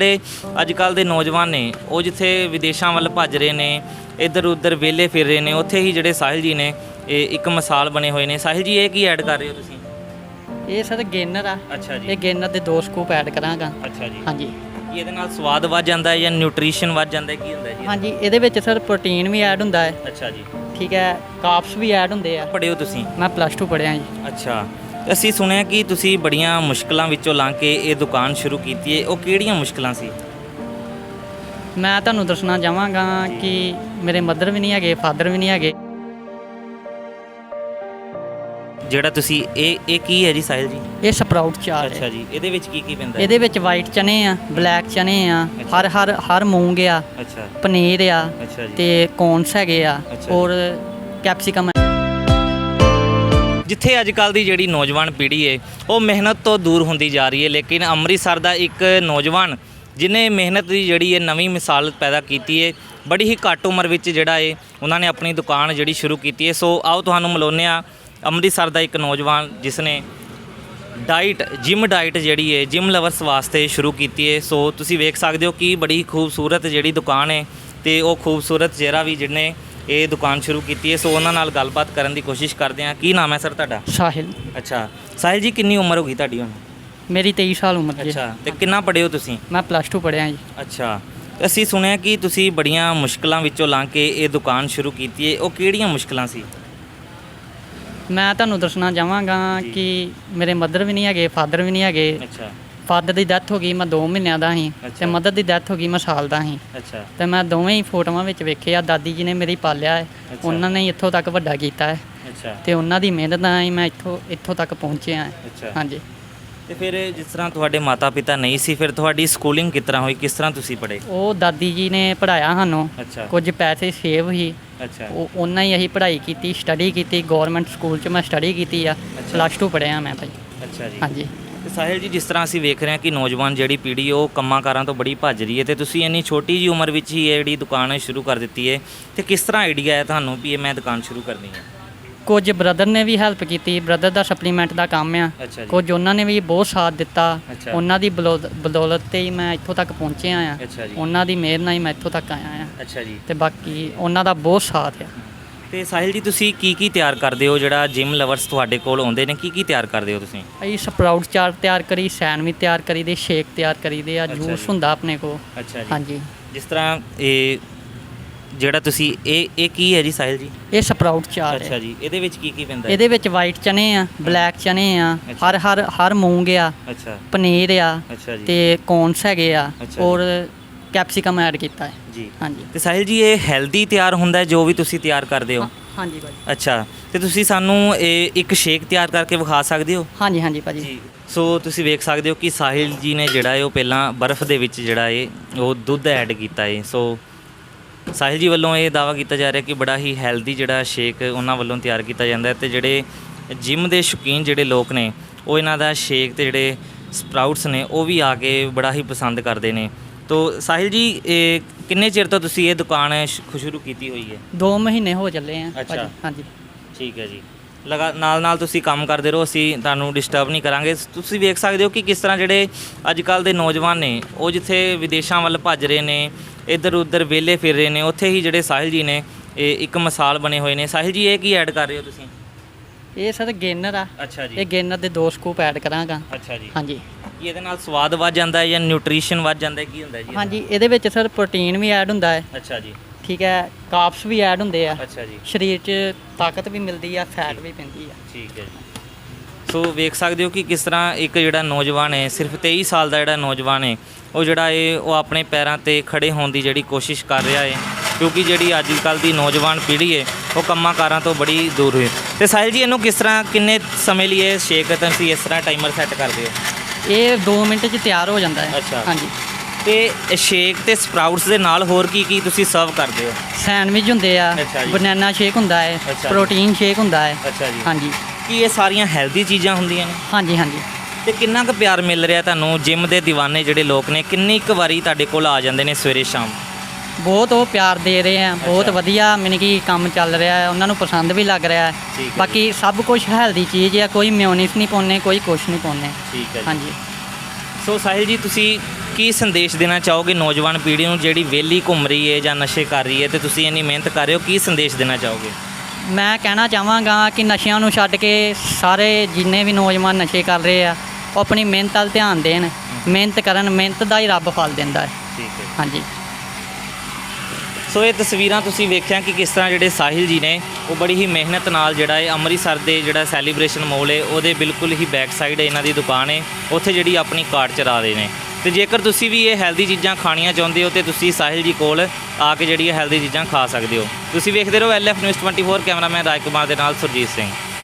ਜਿਹੜੇ ਅੱਜ ਕੱਲ ਦੇ ਨੌਜਵਾਨ ਨੇ ਉਹ ਜਿੱਥੇ ਵਿਦੇਸ਼ਾਂ ਵੱਲ ਭੱਜ ਰਹੇ ਨੇ ਇੱਧਰ ਉੱਧਰ ਵਿਹਲੇ ਫਿਰ ਰਹੇ ਨੇ ਉੱਥੇ ਹੀ ਜਿਹੜੇ ਸਾਹਿਲ ਜੀ ਨੇ ਇਹ ਇੱਕ ਮਿਸਾਲ ਬਣੇ ਹੋਏ ਨੇ। ਸਾਹਿਲ ਜੀ ਇਹ ਕੀ ਐਡ ਕਰ ਰਹੇ ਹੋ ਤੁਸੀਂ? ਇਹ ਸਰ ਗੇਨਰ ਆ। ਅੱਛਾ ਇਹ ਗੇਨਰ ਦੇ ਦੋ ਸਕੂਪ ਐਡ ਕਰਾਂਗਾ। ਅੱਛਾ ਜੀ। ਹਾਂਜੀ। ਕੀ ਇਹਦੇ ਨਾਲ ਸਵਾਦ ਵੱਧ ਜਾਂਦਾ ਹੈ ਜਾਂ ਨਿਊਟ੍ਰੀਸ਼ਨ ਵੱਧ ਜਾਂਦਾ ਹੈ ਕੀ ਹੁੰਦਾ ਜੀ? ਹਾਂਜੀ ਇਹਦੇ ਵਿੱਚ ਸਰ ਪ੍ਰੋਟੀਨ ਵੀ ਐਡ ਹੁੰਦਾ ਹੈ। ਅੱਛਾ ਜੀ। ਠੀਕ ਹੈ ਕਾਪਸ ਵੀ ਐਡ ਹੁੰਦੇ ਆ। ਪੜਿਓ ਤੁਸੀਂ? ਮੈਂ ਪਲੱਸ 2 ਪੜਿਆ ਜੀ। ਅੱਛਾ। ਅਸੀਂ ਸੁਣਿਆ ਕਿ ਤੁਸੀਂ ਬੜੀਆਂ ਮੁਸ਼ਕਲਾਂ ਵਿੱਚੋਂ ਲੰਘ ਕੇ ਇਹ ਦੁਕਾਨ ਸ਼ੁਰੂ ਕੀਤੀ ਹੈ। ਉਹ ਕਿਹੜੀਆਂ ਮੁਸ਼ਕਲਾਂ ਸੀ? ਮੈਂ ਤੁਹਾਨੂੰ ਦੱਸਣਾ ਚਾਹਾਂਗਾ ਕਿ ਮੇਰੇ ਮਦਰ ਵੀ ਨਹੀਂ ਹੈਗੇ ਫਾਦਰ ਵੀ ਨਹੀਂ ਹੈਗੇ। ਜਿਹੜਾ ਤੁਸੀਂ ਇਹ ਇਹ ਕੀ ਹੈ ਜੀ ਸਾਹਿਲ ਜੀ? ਇਹ ਸਪਰਾਊਟ ਚਾਰ ਅੱਛਾ ਹੈ ਜੀ ਇਹਦੇ ਵਿੱਚ ਕੀ ਕੀ ਪੈਂਦਾ ਹੈ? ਇਹਦੇ ਵਿੱਚ ਵਾਈਟ ਚਨੇ ਆ ਬਲੈਕ ਚਨੇ ਆ ਹਰ ਹਰ ਹਰ ਮੂੰਗ ਆ ਅੱਛਾ। ਪਨੀਰ ਆ ਅੱਛਾ ਜੀ। ਤੇ ਕੌਨਸ ਹੈਗੇ ਆ ਅੱਛਾ। ਔਰ ਕੈਪਸਿਕਮ ਜਿੱਥੇ ਅੱਜ ਕੱਲ ਦੀ ਜਿਹੜੀ ਨੌਜਵਾਨ ਪੀੜ੍ਹੀ ਹੈ ਉਹ ਮਿਹਨਤ ਤੋਂ ਦੂਰ ਹੁੰਦੀ ਜਾ ਰਹੀ ਹੈ ਲੇਕਿਨ ਅੰਮ੍ਰਿਤਸਰ ਦਾ ਇੱਕ ਨੌਜਵਾਨ ਜਿਨੇ ਮਿਹਨਤ ਦੀ ਜਿਹੜੀ ਹੈ ਨਵੀਂ ਮਿਸਾਲ ਪੈਦਾ ਕੀਤੀ ਹੈ ਬੜੀ ਹੀ ਘੱਟ ਉਮਰ ਵਿੱਚ ਜਿਹੜਾ ਹੈ ਉਹਨਾਂ ਨੇ ਆਪਣੀ ਦੁਕਾਨ ਜਿਹੜੀ ਸ਼ੁਰੂ ਕੀਤੀ ਹੈ ਸੋ ਆਓ ਤੁਹਾਨੂੰ ਮਿਲਾਉਂਦੇ ਹਾਂ ਅੰਮ੍ਰਿਤਸਰ ਦਾ ਇੱਕ ਨੌਜਵਾਨ ਜਿਸ ਨੇ ਡਾਈਟ, ਜਿਮ ਡਾਈਟ ਜਿਹੜੀ ਹੈ ਜਿਮ ਲਵਰਸ ਵਾਸਤੇ ਸ਼ੁਰੂ ਕੀਤੀ ਹੈ ਸੋ ਤੁਸੀਂ ਵੇਖ ਸਕਦੇ ਹੋ ਕਿ ਬੜੀ ਖੂਬਸੂਰਤ ਜਿਹੜੀ ਦੁਕਾਨ ਹੈ ਤੇ ਉਹ ਖੂਬਸੂਰਤ ਚਿਹਰਾ ਵੀ ਜਿਹਨੇ ਇਹ ਦੁਕਾਨ ਸ਼ੁਰੂ ਕੀਤੀ ਹੈ ਸੋ ਉਹਨਾਂ ਨਾਲ ਗੱਲਬਾਤ ਕਰਨ ਦੀ ਕੋਸ਼ਿਸ਼ ਕਰਦੇ ਹਾਂ। ਕੀ ਨਾਮ ਹੈ ਸਰ ਤੁਹਾਡਾ? ਸਾਹਿਲ। ਅੱਛਾ। ਸਾਹਿਲ ਜੀ ਕਿੰਨੀ ਉਮਰ ਹੋ ਗਈ ਤੁਹਾਡੀ ਹੁਣ? ਮੇਰੀ 23 ਸਾਲ ਉਮਰ ਜੀ। ਅੱਛਾ ਤੇ ਕਿੰਨਾ ਪੜ੍ਹੇ ਹੋ ਤੁਸੀਂ? ਮੈਂ ਪਲੱਸ 2 ਪੜਿਆ ਜੀ। ਅੱਛਾ। ਅਸੀਂ ਸੁਣਿਆ ਕਿ ਤੁਸੀਂ ਬੜੀਆਂ ਮੁਸ਼ਕਲਾਂ ਵਿੱਚੋਂ ਲੰਘ ਕੇ ਇਹ ਦੁਕਾਨ ਸ਼ੁਰੂ ਕੀਤੀ ਹੈ। ਉਹ ਕਿਹੜੀਆਂ ਮੁਸ਼ਕਲਾਂ ਸੀ? ਮੈਂ ਤੁਹਾਨੂੰ ਦੱਸਣਾ ਚਾਹਾਂਗਾ। ਕਿ ਮੇਰੇ ਮਦਰ ਵੀ ਨਹੀਂ ਹੈਗੇ ਫਾਦਰ ਵੀ ਨਹੀਂ ਹੈਗੇ। ਅੱਛਾ। ਫਾਦਰ ਦੀ ਡੈਥ ਹੋ ਗਈ ਮੈਂ 2 ਮਹੀਨਿਆਂ ਦਾ ਸੀ। ਤੇ ਮਦਰ ਦੀ ਡੈਥ ਹੋ ਗਈ ਮੈਂ ਸਾਲ ਦਾ ਸੀ। ਅੱਛਾ। ਤੇ ਮੈਂ ਦੋਵੇਂ ਹੀ ਫੋਟੋਆਂ ਵਿੱਚ ਵੇਖਿਆ ਦਾਦੀ ਜੀ ਨੇ ਮੇਰੀ ਪਾਲਿਆ ਹੈ। ਉਹਨਾਂ ਨੇ ਹੀ ਇੱਥੋਂ ਤੱਕ ਵੱਡਾ ਕੀਤਾ ਹੈ। ਅੱਛਾ। ਤੇ ਉਹਨਾਂ ਦੀ ਮਿਹਨਤ ਨਾਲ ਹੀ ਮੈਂ ਇੱਥੋਂ ਇੱਥੋਂ ਤੱਕ ਪਹੁੰਚਿਆ ਹਾਂ। ਹਾਂਜੀ। ਤੇ ਫਿਰ ਜਿਸ ਤਰ੍ਹਾਂ ਤੁਹਾਡੇ ਮਾਤਾ ਪਿਤਾ ਨਹੀਂ ਸੀ ਫਿਰ ਤੁਹਾਡੀ ਸਕੂਲਿੰਗ ਕਿਸ ਤਰ੍ਹਾਂ ਹੋਈ ਕਿਸ ਤਰ੍ਹਾਂ ਤੁਸੀਂ ਪੜ੍ਹੇ? ਉਹ ਦਾਦੀ ਜੀ ਨੇ ਪੜਾਇਆ ਸਾਨੂੰ। ਕੁਝ ਪੈਸੇ ਸੇਵ ਹੀ ਅੱਛਾ। ਉਹ ਉਹਨਾਂ ਹੀ ਅਸੀਂ ਪੜ੍ਹਾਈ ਕੀਤੀ ਸਟੱਡੀ ਕੀਤੀ ਗਵਰਨਮੈਂਟ ਸਕੂਲ 'ਚ ਮੈਂ ਸਟੱਡੀ ਕੀਤੀ ਆ। ਪਲੱਸ 2 ਪੜਿਆ ਮੈਂ ਭਾਈ। ਅੱਛਾ ਜੀ। ਹਾਂਜੀ। ਸਾਹਿਲ ਜੀ ਜਿਸ ਤਰ੍ਹਾਂ ਅਸੀਂ ਵੇਖ ਰਹੇ ਹਾਂ ਕਿ ਨੌਜਵਾਨ ਜਿਹੜੀ ਪੀੜ੍ਹੀ ਉਹ ਕੰਮਾਂ ਕਾਰਾਂ ਤੋਂ ਬੜੀ ਭੱਜ ਰਹੀ ਹੈ ਤੇ ਤੁਸੀਂ ਇੰਨੀ ਛੋਟੀ ਜੀ ਉਮਰ ਵਿੱਚ ਹੀ ਇਹ ਜਿਹੜੀ ਦੁਕਾਨ ਸ਼ੁਰੂ ਕਰ ਦਿੱਤੀ ਹੈ ਤੇ ਕਿਸ ਤਰ੍ਹਾਂ ਆਈਡੀਆ ਹੈ ਤੁਹਾਨੂੰ ਵੀ ਇਹ ਮੈਂ ਦੁਕਾਨ ਸ਼ੁਰੂ ਕਰਨੀ ਹੈ? ਕੁਝ ਬ੍ਰਦਰ ਨੇ ਵੀ ਹੈਲਪ ਕੀਤੀ ਬ੍ਰਦਰ ਦਾ ਸਪਲੀਮੈਂਟ ਦਾ ਕੰਮ ਆ। ਅੱਛਾ ਜੀ। ਕੁਝ ਉਹਨਾਂ ਨੇ ਵੀ ਬਹੁਤ ਸਾਥ ਦਿੱਤਾ। ਅੱਛਾ। ਉਹਨਾਂ ਦੀ ਬਲੋ- ਬਦੌਲਤ ਤੇ ਹੀ ਮੈਂ ਇੱਥੋਂ ਤੱਕ ਪਹੁੰਚਿਆ ਆ। ਅੱਛਾ ਜੀ। ਉਹਨਾਂ ਦੀ ਮਿਹਰ ਨਾਲ ਹੀ ਮੈਂ ਇੱਥੋਂ ਤੱਕ ਆਇਆ ਆ। ਅੱਛਾ ਜੀ। ਤੇ ਬਾਕੀ ਉਹਨਾਂ ਦਾ ਬਹੁਤ ਸਾਥ ਆ। ਤੇ ਸਾਹਿਲ ਜੀ ਤੁਸੀਂ ਕੀ ਕੀ ਤਿਆਰ ਕਰਦੇ ਹੋ? ਜਿਹੜਾ ਜਿਮ ਲਵਰਸ ਤੁਹਾਡੇ ਕੋਲ ਆਉਂਦੇ ਨੇ ਕੀ ਕੀ ਤਿਆਰ ਕਰਦੇ ਹੋ ਤੁਸੀਂ? ਅਸੀਂ ਸਪਰਾਊਟ ਚਾਟ ਤਿਆਰ ਕਰੀ ਸੈਂਡਵਿਚ ਤਿਆਰ ਕਰੀ ਦੇ ਸ਼ੇਕ ਤਿਆਰ ਕਰੀ ਦੇ ਆ ਅੱਛਾ ਜੂਸ। ਹੁੰਦਾ ਆਪਣੇ ਕੋ ਅੱਛਾ ਜੀ। ਹਾਂਜੀ। ਜਿਸ ਤਰ੍ਹਾਂ ਇਹ ਜਿਹੜਾ ਤੁਸੀਂ ਇਹ ਇਹ ਕੀ ਹੈ ਜੀ ਸਾਹਿਲ ਜੀ? ਇਹ ਸਪਰਾਊਟ ਚਾਟ ਅੱਛਾ ਹੈ ਜੀ। ਇਹਦੇ ਵਿੱਚ ਕੀ ਕੀ ਪੈਂਦਾ ਹੈ? ਇਹਦੇ ਵਿੱਚ ਵਾਈਟ ਚਨੇ ਆ ਬਲੈਕ ਚਨੇ ਆ ਅੱਛਾ। ਹਰ ਹਰ ਹਰ ਮੂੰਗ ਆ ਅੱਛਾ। ਪਨੀਰ ਆ ਅੱਛਾ ਜੀ। ਤੇ ਕੌਨਸ ਹੈਗੇ ਆ ਅੱਛਾ। ਔਰ ਕੈਪਸਿਕਮ ਐਡ ਕੀਤਾ ਹੈ। ਜੀ। ਹਾਂਜੀ। ਤੇ ਸਾਹਿਲ ਜੀ ਇਹ ਹੈਲਦੀ ਤਿਆਰ ਹੁੰਦਾ ਹੈ ਜੋ ਵੀ ਤੁਸੀਂ ਤਿਆਰ ਕਰਦੇ ਹੋ? ਹਾਂਜੀ ਭਾਜੀ। ਅੱਛਾ ਤੇ ਤੁਸੀਂ ਸਾਨੂੰ ਇਹ ਇੱਕ ਸ਼ੇਕ ਤਿਆਰ ਕਰਕੇ ਵਿਖਾ ਸਕਦੇ ਹੋ? ਹਾਂਜੀ ਹਾਂਜੀ ਭਾਜੀ। ਸੋ ਤੁਸੀਂ ਵੇਖ ਸਕਦੇ ਹੋ ਕਿ ਸਾਹਿਲ ਜੀ ਨੇ ਜਿਹੜਾ ਹੈ ਉਹ ਪਹਿਲਾਂ ਬਰਫ਼ ਦੇ ਵਿੱਚ ਜਿਹੜਾ ਹੈ ਉਹ ਦੁੱਧ ਐਡ ਕੀਤਾ ਹੈ ਸੋ ਸਾਹਿਲ ਜੀ ਵੱਲੋਂ ਇਹ ਦਾਵਾ ਕੀਤਾ ਜਾ ਰਿਹਾ ਕਿ ਬੜਾ ਹੀ ਹੈਲਦੀ ਜਿਹੜਾ ਸ਼ੇਕ ਉਹਨਾਂ ਵੱਲੋਂ ਤਿਆਰ ਕੀਤਾ ਜਾਂਦਾ ਹੈ ਤੇ ਜਿਹੜੇ ਜਿਮ ਦੇ ਸ਼ੌਕੀਨ ਜਿਹੜੇ ਲੋਕ ਨੇ ਉਹ ਇਹਨਾਂ ਦਾ ਸ਼ੇਕ ਤੇ ਜਿਹੜੇ ਸਪਰਾਊਟਸ ਨੇ ਉਹ ਵੀ ਆ ਕੇ ਬੜਾ ਹੀ ਪਸੰਦ ਕਰਦੇ ਨੇ। ਤੋ ਸਾਹਿਲ ਜੀ ਇਹ ਕਿੰਨੇ ਚਿਰ ਤੋਂ ਤੁਸੀਂ ਇਹ ਦੁਕਾਨ ਸ਼- ਸ਼ੁਰੂ ਕੀਤੀ ਹੋਈ ਹੈ? 2 ਮਹੀਨੇ ਹੋ ਚੱਲੇ ਆ ਅੱਛਾ। ਹਾਂਜੀ। ਠੀਕ ਹੈ ਜੀ। ਲਗਾ ਨਾਲ ਨਾਲ ਤੁਸੀਂ ਕੰਮ ਕਰਦੇ ਰਹੋ ਅਸੀਂ ਤੁਹਾਨੂੰ ਡਿਸਟਰਬ ਨਹੀਂ ਕਰਾਂਗੇ। ਤੁਸੀਂ ਵੇਖ ਸਕਦੇ ਹੋ ਕਿ ਕਿਸ ਤਰ੍ਹਾਂ ਜਿਹੜੇ ਅੱਜ ਕੱਲ ਦੇ ਨੌਜਵਾਨ ਨੇ ਉਹ ਜਿੱਥੇ ਵਿਦੇਸ਼ਾਂ ਵੱਲ ਭੱਜ ਰਹੇ ਨੇ ਇੱਧਰ ਉੱਧਰ ਵਿਹਲੇ ਫਿਰ ਰਹੇ ਨੇ ਉੱਥੇ ਹੀ ਜਿਹੜੇ ਸਾਹਿਲ ਜੀ ਨੇ ਇਹ ਇੱਕ ਮਿਸਾਲ ਬਣੇ ਹੋਏ ਨੇ। ਸਾਹਿਲ ਜੀ ਇਹ ਕੀ ਐਡ ਕਰ ਰਹੇ ਹੋ ਤੁਸੀਂ? ਇਹ ਸਰ ਗੇਨਰ ਆ। ਅੱਛਾ ਇਹ ਗੇਨਰ ਦੇ ਦੋ ਸਕੂਪ ਐਡ ਕਰਾਂਗਾ। ਅੱਛਾ ਜੀ। ਹਾਂਜੀ। ਕੀ ਇਹਦੇ ਨਾਲ ਸਵਾਦ ਵੱਧ ਜਾਂਦਾ ਹੈ ਜਾਂ ਨਿਊਟ੍ਰੀਸ਼ਨ ਵੱਧ ਜਾਂਦਾ ਹੈ? ਕੀ ਹੁੰਦਾ ਜੀ ਹਾਂਜੀ ਇਹਦੇ ਵਿੱਚ ਸਰ ਪ੍ਰੋਟੀਨ ਵੀ ਐਡ ਹੁੰਦਾ ਹੈ? ਅੱਛਾ ਜੀ। ਠੀਕ ਹੈ ਕਾਪਸ ਵੀ ਐਡ ਹੁੰਦੇ ਆ। ਅੱਛਾ ਜੀ। ਸਰੀਰ 'ਚ ਤਾਕਤ ਵੀ ਮਿਲਦੀ ਆ ਫੈਟ ਵੀ ਪੈਂਦੀ ਆ। ਠੀਕ ਹੈ ਜੀ। ਸੋ ਵੇਖ ਸਕਦੇ ਹੋ ਕਿ ਕਿਸ ਤਰ੍ਹਾਂ ਇੱਕ ਜਿਹੜਾ ਨੌਜਵਾਨ ਹੈ ਸਿਰਫ 23 ਸਾਲ ਦਾ ਜਿਹੜਾ ਨੌਜਵਾਨ ਹੈ ਉਹ ਜਿਹੜਾ ਹੈ ਉਹ ਆਪਣੇ ਪੈਰਾਂ ਤੇ ਖੜੇ ਹੋਣ ਦੀ ਜਿਹੜੀ ਕੋਸ਼ਿਸ਼ ਕਰ ਰਿਹਾ ਹੈ। ਕਿਉਂਕਿ ਜਿਹੜੀ ਅੱਜ ਕੱਲ ਦੀ ਨੌਜਵਾਨ ਪੀੜ੍ਹੀ ਹੈ ਉਹ ਕੰਮਾਂ ਕਾਰਾਂ ਤੋਂ ਬੜੀ ਦੂਰ ਹੈ। ਤੇ ਸਾਹਿਲ ਜੀ ਇਹਨੂੰ ਕਿਸ ਤਰ੍ਹਾਂ ਕਿੰਨੇ ਸਮੇਂ ਲਈ ਇਹ ਸ਼ੇਕ ਤੁਸੀਂ ਇਸ ਤਰ੍ਹਾਂ ਟਾਈਮਰ ਸੈੱਟ ਕਰਦੇ ਹੋ? ਇਹ 2 ਮਿੰਟ 'ਚ ਤਿਆਰ ਹੋ ਜਾਂਦਾ ਹੈ। ਅੱਛਾ। ਹਾਂਜੀ। ਤੇ ਸ਼ੇਕ ਤੇ ਸਪਰਾਊਟਸ ਦੇ ਨਾਲ ਹੋਰ ਕੀ ਕੀ ਤੁਸੀਂ ਸਰਵ ਕਰਦੇ ਹੋ? ਸੈਂਡਵਿਚ ਹੁੰਦੇ ਆ ਅੱਛਾ ਜੀ। ਬਨਾਨਾ ਸ਼ੇਕ ਹੁੰਦਾ ਹੈ ਅੱਛਾ ਜੀ। ਪ੍ਰੋਟੀਨ ਸ਼ੇਕ ਹੁੰਦਾ ਹੈ। ਅੱਛਾ ਜੀ। ਹਾਂਜੀ। ਕੀ ਇਹ ਸਾਰੀਆਂ ਹੈਲਦੀ ਚੀਜ਼ਾਂ ਹੁੰਦੀਆਂ ਨੇ? ਹਾਂਜੀ ਹਾਂਜੀ। ਤੇ ਕਿੰਨਾ ਕੁ ਪਿਆਰ ਮਿਲ ਰਿਹਾ ਤੁਹਾਨੂੰ ਜਿਮ ਦੇ دیਵਾਨੇ ਜਿਹੜੇ ਲੋਕ ਨੇ? ਕਿੰਨੀ ਕੁ ਵਾਰੀ ਤੁਹਾਡੇ ਕੋਲ ਆ ਜਾਂਦੇ ਨੇ ਸਵੇਰੇ ਸ਼ਾਮ? ਬਹੁਤ ਉਹ ਪਿਆਰ ਦੇ ਰਹੇ ਆ ਬਹੁਤ। ਵਧੀਆ ਮਨ ਕੀ ਕੰਮ ਚੱਲ ਰਿਹਾ ਹੈ ਉਹਨਾਂ ਨੂੰ ਪਸੰਦ ਵੀ ਲੱਗ ਰਿਹਾ ਠੀਕ ਹੈ ਹੈ ਬਾਕੀ ਸਭ ਕੁਝ ਹੈਲਦੀ ਚੀਜ਼ ਆ ਕੋਈ ਮਿਓਨੀਸ ਨਹੀਂ ਪਾਉਂਦੇ ਕੋਈ ਕੁਛ ਨਹੀਂ ਪਾਉਂਦੇ। ਠੀਕ ਹੈ ਜੀ। ਹਾਂਜੀ। ਸੋ ਸਾਹਿਲ ਜੀ ਤੁਸੀਂ ਕੀ ਸੰਦੇਸ਼ ਦੇਣਾ ਚਾਹੋਗੇ ਨੌਜਵਾਨ ਪੀੜ੍ਹੀ ਨੂੰ ਜਿਹੜੀ ਵਿਹਲੀ ਘੁੰਮ ਰਹੀ ਹੈ ਜਾਂ ਨਸ਼ੇ ਕਰ ਰਹੀ ਹੈ ਤੇ ਤੁਸੀਂ ਇੰਨੀ ਮਿਹਨਤ ਕਰ ਰਹੇ ਹੋ ਕੀ ਸੰਦੇਸ਼ ਦੇਣਾ ਚਾਹੋਗੇ? ਮੈਂ ਕਹਿਣਾ ਚਾਹਾਂਗਾ ਕਿ ਨਸ਼ਿਆਂ ਨੂੰ ਛੱਡ ਕੇ ਸਾਰੇ ਜਿੰਨੇ ਵੀ ਨੌਜਵਾਨ ਨਸ਼ੇ ਕਰ ਰਹੇ ਆ ਉਹ ਆਪਣੀ ਮਿਹਨਤ ਵੱਲ ਧਿਆਨ ਦੇਣ ਮਿਹਨਤ ਕਰਨ ਮਿਹਨਤ ਦਾ ਹੀ ਰੱਬ ਫਲ ਦਿੰਦਾ ਹੈ। ਠੀਕ ਹੈ ਹਾਂਜੀ। ਸੋ ਇਹ ਤਸਵੀਰਾਂ ਤੁਸੀਂ ਵੇਖਿਆ ਕਿ ਕਿਸ ਤਰ੍ਹਾਂ ਜਿਹੜੇ ਸਾਹਿਲ ਜੀ ਨੇ, ਉਹ ਬੜੀ ਹੀ ਮਿਹਨਤ ਨਾਲ ਜਿਹੜਾ ਹੈ ਅੰਮ੍ਰਿਤਸਰ ਦੇ ਜਿਹੜਾ ਸੈਲੀਬ੍ਰੇਸ਼ਨ ਮੋਲ ਹੈ, ਉਹਦੇ ਬਿਲਕੁਲ ਹੀ ਬੈਕ ਸਾਈਡ ਇਹਨਾਂ ਦੀ ਦੁਕਾਨ ਹੈ, ਉੱਥੇ ਜਿਹੜੀ ਆਪਣੀ ਕਾਰਟ ਚਲਾ ਰਹੇ ਨੇ। ਤੇ ਜੇਕਰ ਤੁਸੀਂ ਵੀ ਇਹ ਹੈਲਦੀ ਚੀਜ਼ਾਂ ਖਾਣੀਆਂ ਚਾਹੁੰਦੇ ਹੋ, ਤੇ ਤੁਸੀਂ ਸਾਹਿਲ ਜੀ ਕੋਲ ਆ ਕੇ ਜਿਹੜੀ ਇਹ ਹੈਲਦੀ ਚੀਜ਼ਾਂ ਖਾ ਸਕਦੇ ਹੋ। ਤੁਸੀਂ ਵੇਖਦੇ ਰਹੋ LF news 24 cameraman Raj Kumar ਦੇ ਨਾਲ ਸੁਰਜੀਤ ਸਿੰਘ।